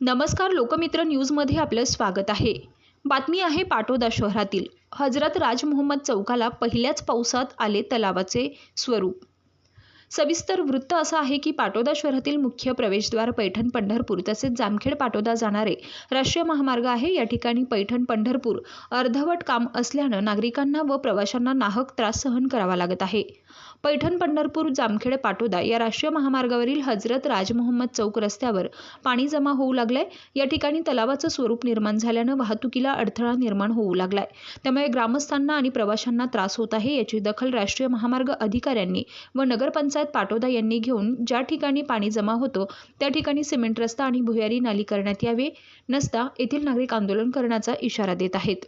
नमस्कार लोकमित्र न्यूजमध्ये आपलं स्वागत आहे. बातमी आहे पाटोदा शहरातील. हजरत राज मोहम्मद चौकाला पहिल्याच पावसात आले तलावाचे स्वरूप. सविस्तर वृत्त असं आहे की पाटोदा शहरातील मुख्य प्रवेशद्वार पैठण पंढरपूर तसेच जामखेड पाटोदा जाणारे राष्ट्रीय महामार्ग आहे. या ठिकाणी पैठण पंढरपूर अर्धवट काम असल्यानं नागरिकांना व प्रवाशांना नाहक त्रास सहन करावा लागत आहे. पैठण पंढरपूर जामखेड पाटोदा या राष्ट्रीय महामार्गावरील हजरत राज मोहम्मद चौक रस्त्यावर पाणी जमा होऊ लागलंय. या ठिकाणी तलावाचं स्वरूप निर्माण झाल्यानं वाहतुकीला अडथळा निर्माण होऊ लागलाय. त्यामुळे ग्रामस्थांना आणि प्रवाशांना त्रास होत आहे. याची दखल राष्ट्रीय महामार्ग अधिकाऱ्यांनी व नगरपंचायत ग्रामपंचायत पाटोदा यांनी घेऊन ज्या ठिकाणी पाणी जमा होतो त्या ठिकाणी सिमेंट रस्ता आणि भुयारी नाली करण्यात यावे नसता येथील नागरिक आंदोलन करण्याचा इशारा देत आहेत.